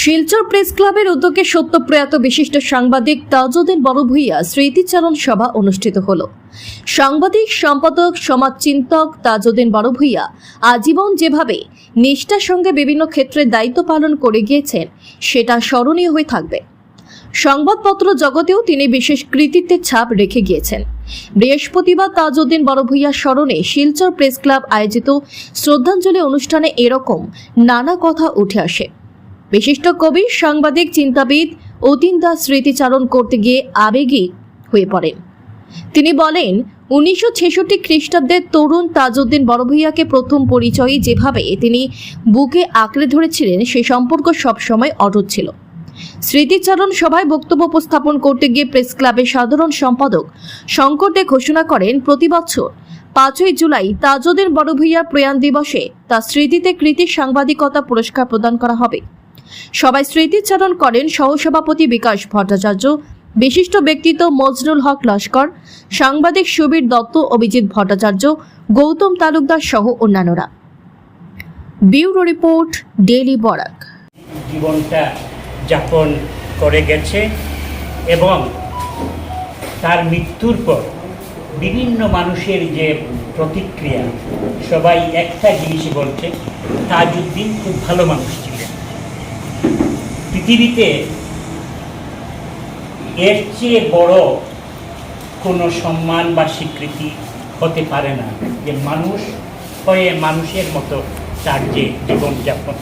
Silchar press ক্লাবের উদ্যোগে সত্য প্রয়াত বিশিষ্ট সাংবাদিক তাজউদ্দিন বড়ভূইয়া স্মৃতিচারণ সভা অনুষ্ঠিত হল। সাংবাদিক, সম্পাদক, সমাজচিন্তক তাজউদ্দিন বড়ভূইয়া আজীবন যেভাবে নিষ্ঠার সঙ্গে বিভিন্ন ক্ষেত্রে দায়িত্ব পালন করে গিয়েছেন, সেটা স্মরণীয় হয়ে থাকবে। সংবাদপত্র জগতেও তিনি বিশেষ কৃতিত্বের ছাপ রেখে গিয়েছেন। বৃহস্পতিবার তাজউদ্দিন বড়ভূইয়া স্মরণে শিলচর প্রেস ক্লাব আয়োজিত শ্রদ্ধাঞ্জলি অনুষ্ঠানে এরকম নানা কথা উঠে আসে। বিশিষ্ট কবি, সাংবাদিক, চিন্তাবিদ অতীন দাস স্মৃতিচারণ করতে গিয়ে আবেগী হয়ে পড়েন। তিনি বলেন, উনিশশো ছেষট্টি খ্রিস্টাব্দের তরুণ তাজউদ্দিন বড়ভূইয়াকে প্রথম পরিচয়ে যেভাবে তিনি বুকে আঁকড়ে ধরেছিলেন, সে সম্পর্ক সবসময় অটুট ছিল। স্মৃতিচারণ সভায় বক্তব্য উপস্থাপন করতে গিয়ে প্রেস ক্লাবের সাধারণ সম্পাদক শঙ্কর দে ঘোষণা করেন, প্রতি বছর পাঁচই জুলাই তাজউদ্দিন বড়ভূইয়ার প্রয়াণ দিবসে তার স্মৃতিতে কৃতি সাংবাদিকতা পুরস্কার প্রদান করা হবে। সবাই স্মৃতিচারণ করেন সহসভাপতি বিকাশ ভট্টাচার্য, বিশিষ্ট ব্যক্তিত্ব মজরুল হক লস্কর, সাংবাদিক সুবীর দত্ত, অভিজিৎ ভট্টাচার্য, গৌতম তালুকদার সহ অন্যান্যরা। Bureau report, daily Barak. জীবনটা যাপন করে গেছে এবং তার মৃত্যুর পর বিভিন্ন মানুষের যে প্রতিক্রিয়া, সবাই একটা জিনিসই বলছে, তাজউদ্দিন খুব ভালো মানুষ ছিলেন পৃথিবীতে এর চেয়ে বড় কোনো সম্মান বা স্বীকৃতি হতে পারে না যে মানুষ হয়ে মানুষের মতো তার যে জীবনযাপন।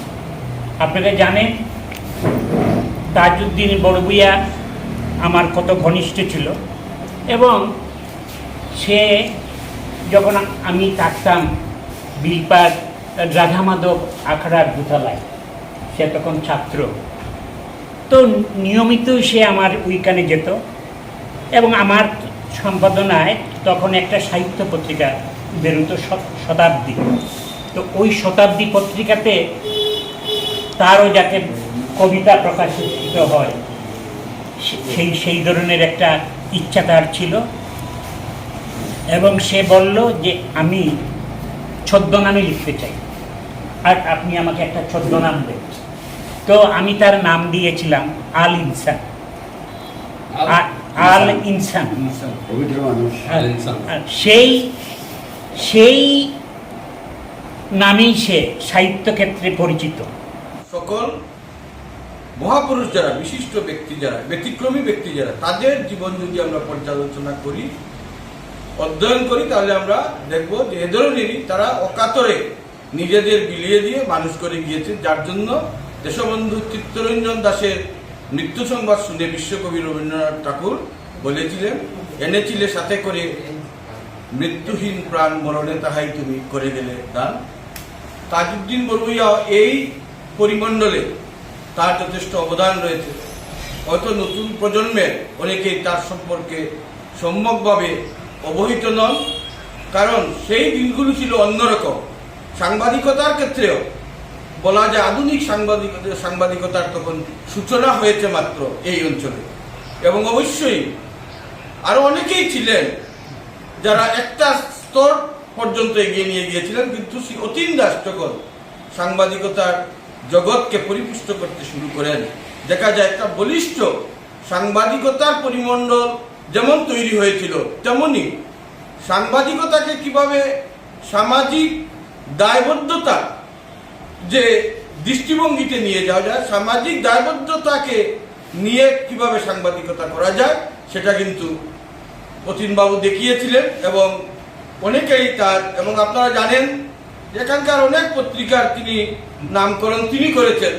আপনারা জানেন, তাজউদ্দিন বড়বুইয়া আমার কত ঘনিষ্ঠ ছিল এবং সে যখন আমি থাকতাম বিলপার রাধা মাধব আখড়ার দুতলায়, সে তখন ছাত্র। তো নিয়মিত সে আমার উইকানে যেত এবং আমার সম্পাদনায় তখন একটা সাহিত্য পত্রিকা বেরোতো শতাব্দী। তো ওই শতাব্দী পত্রিকাতে তারও যাতে কবিতা প্রকাশিত হয় সেই সেই ধরনের একটা ইচ্ছা তার ছিল। এবং সে বলল যে আমি ছদ্মনামে লিখতে চাই। আর আপনি আমাকে একটা ছদ্মনাম দেন। তো আমি তার নাম দিয়েছিলাম আল ইনসান। আল ইনসান। সেই সেই নামেই সে সাহিত্য ক্ষেত্রে পরিচিত। সকল মহাপুরুষ যারা বিশিষ্ট ব্যক্তি যারা ব্যতিক্রমী ব্যক্তি যারা তাদের জীবন যদি আমরা পর্যালোচনা করি অধ্যয়ন করি তাহলে আমরা দেখব যে এ ধরনেরই তারা অকাতরে নিজেদের বিলিয়ে দিয়ে মানুষ করে গিয়েছে যার জন্য দেশবন্ধু চিত্তরঞ্জন দাসের মৃত্যু সংবাদ শুনে বিশ্বকবি রবীন্দ্রনাথ ঠাকুর বলেছিলেন, এনেছিলে সাথে করে মৃত্যুহীন প্রাণ মরণে তাহাই তুমি করে গেলে দান। তাজউদ্দিন বড়ুইয়া এই পরিমণ্ডলে তার যথেষ্ট অবদান রয়েছে। হয়তো নতুন প্রজন্মের অনেকেই তার সম্পর্কে সম্যকভাবে অবহিত নন, কারণ সেই দিনগুলো ছিল অন্যরকম। সাংবাদিকতার ক্ষেত্রেও বলা যায় আধুনিক সাংবাদিক সাংবাদিকতার তখন সূচনা হয়েছে মাত্র এই অঞ্চলে। এবং অবশ্যই আরও অনেকেই ছিলেন যারা একটা স্তর পর্যন্ত এগিয়ে নিয়ে গিয়েছিলেন, কিন্তু অতীন যখন সাংবাদিকতার জগৎকে পরিপুষ্ট করতে শুরু করেন। দেখা যায় একটা বলিষ্ঠ সাংবাদিকতার পরিমণ্ডল যেমন তৈরি হয়েছিল, তেমনি সাংবাদিকতাকে কীভাবে সামাজিক দায়বদ্ধতা যে দৃষ্টিভঙ্গিতে নিয়ে যাওয়া যায় সামাজিক দায়বদ্ধতাকে নিয়ে কীভাবে সাংবাদিকতা করা যায় সেটা কিন্তু অতীনবাবু দেখিয়েছিলেন এবং অনেকেই তার এবং আপনারা জানেন এখানকার অনেক পত্রিকার তিনি নামকরণ তিনি করেছেন।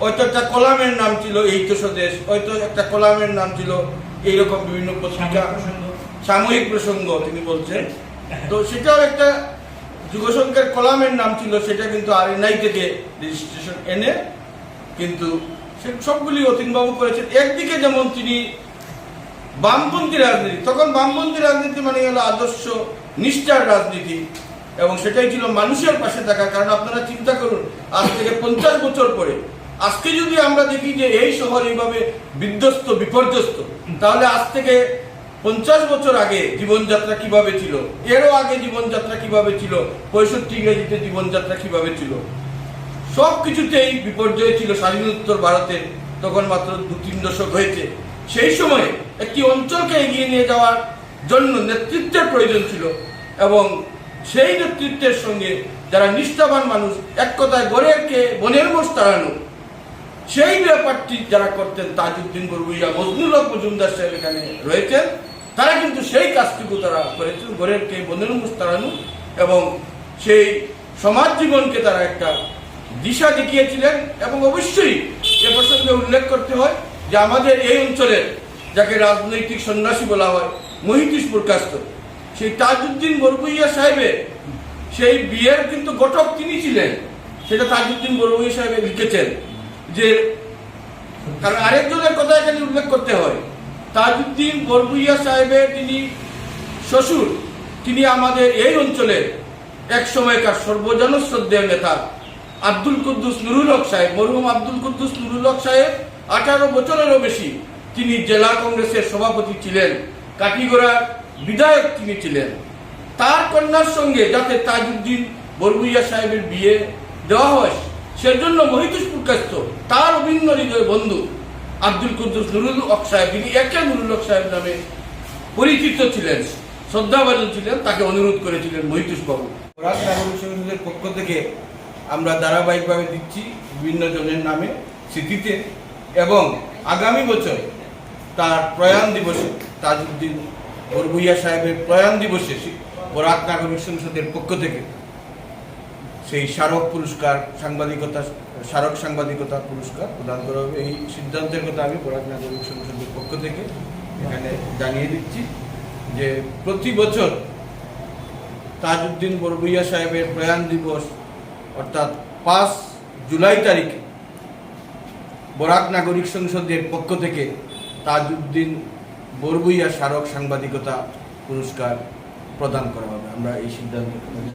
হয়তো একটা কলামের নাম ছিল এই তো স্বদেশ হয়তো একটা কলামের নাম ছিল এইরকম বিভিন্ন পত্রিকা। সাময়িক প্রসঙ্গ তিনি বলছেন। তো সেটাও একটা যুগসংখ্যার কলামের নাম ছিল, সেটা কিন্তু আর এনআই থেকে রেজিস্ট্রেশন এনে কিন্তু সে সবগুলি অতীনবাবু করেছেন। একদিকে যেমন তিনি বামপন্থী রাজনীতি, তখন বামপন্থী রাজনীতি মানে হলো আদর্শ, নিষ্ঠার রাজনীতি, এবং সেটাই ছিল মানুষের পাশে থাকা। কারণ আপনারা চিন্তা করুন, আজ থেকে পঞ্চাশ বছর পরে, আজকে যদি আমরা দেখি যে এই শহর এইভাবে বিধ্বস্ত, বিপর্যস্ত, তাহলে আজ থেকে পঞ্চাশ বছর আগে জীবনযাত্রা কীভাবে ছিল? এরও আগে জীবনযাত্রা কীভাবে ছিল? পঁয়ষট্টি ইংরেজিতে জীবনযাত্রা কীভাবে ছিল? সব কিছুতেই বিপর্যয় ছিল স্বাধীনোত্তর ভারতের তখন মাত্র দু তিন দশক হয়েছে। সেই সময়ে একটি অঞ্চলকে এগিয়ে নিয়ে যাওয়ার জন্য নেতৃত্বের প্রয়োজন ছিল এবং সেই নেতৃত্বের সঙ্গে যারা নিষ্ঠাবান মানুষ এক কথায় গড়েরকে বনের মোষ তাড়ানো, সেই ব্যাপারটি যারা করতেন তাজউদ্দিন বরবুইয়া মজনুল হক মজুমদার সাহেব এখানে রয়েছেন। তারা কিন্তু সেই কাজটুকু তারা করেছেন গড়েরকে বনের মোষ তাড়ানো এবং সেই সমাজ জীবনকে তারা একটা দিশা দেখিয়েছিলেন এবং অবশ্যই এ প্রসঙ্গে উল্লেখ করতে হয় যে আমাদের এই অঞ্চলের যাকে রাজনৈতিক সন্ন্যাসী বলা হয় মহিতীশপুর কাস্ত সেই তাজউদ্দিন বরবুইয়া সাহেবের সেই বিয়ের কিন্তু ঘটক তিনি ছিলেন। সেটা তাজউদ্দিন বরবুইয়া সাহেব লিখেছেন যে, কারণ আরেকজনের কথা এখানে উল্লেখ করতে হয় তাজউদ্দিন বরবুইয়া সাহেবের তিনি শ্বশুর, তিনি আমাদের এই অঞ্চলের এক সময়কার সর্বজনশ্রদ্ধেয় নেতা আব্দুল কুদ্দুস নুরুল হক সাহেব, মরহুম আব্দুল কুদ্দুস নুরুল হক সাহেব, আঠারো বছরেরও বেশি তিনি জেলা কংগ্রেসের সভাপতি ছিলেন কাটিগড়ার বিধায়ক তিনি ছিলেন। তার কন্যার সঙ্গে যাতে তাজউদ্দিন বরবুইয়া সাহেবের বিয়ে দেওয়া হয়, সেজন্য মহিতুষপুর কাস্ত তার অভিন্ন হৃদয় বন্ধু আব্দুল কুদ্দুস নুরুল হক সাহেব, যিনি একে নুরুল হক সাহেব নামে পরিচিত ছিলেন, শ্রদ্ধাভাজন ছিলেন, তাকে অনুরোধ করেছিলেন মহিতুষ বাবু রাজ নাগরিক পক্ষ থেকে আমরা ধারাবাহিকভাবে দিচ্ছি বিভিন্ন জনের নামে স্মৃতিতে এবং আগামী বছর তার প্রয়াণ দিবসে, তাজউদ্দিন বরবুইয়া সাহেবের প্রয়াণ দিবসে, বরাক নাগরিক সংসদের পক্ষ থেকে সেই স্মারক পুরস্কার, সাংবাদিকতা, স্মারক সাংবাদিকতা পুরস্কার প্রদান করা হবে। এই সিদ্ধান্তের কথা আমি বরাক নাগরিক সংসদের পক্ষ থেকে এখানে জানিয়ে দিচ্ছি যে প্রতি বছর তাজউদ্দিন বরবুইয়া সাহেবের প্রয়াণ দিবস, অর্থাৎ পাঁচ জুলাই তারিখে বরাক নাগরিক সংসদের পক্ষ থেকে তাজউদ্দিন বরবুইয়া স্মারক সাংবাদিকতা পুরস্কার প্রদান করা হবে। আমরা এই সিদ্ধান্ত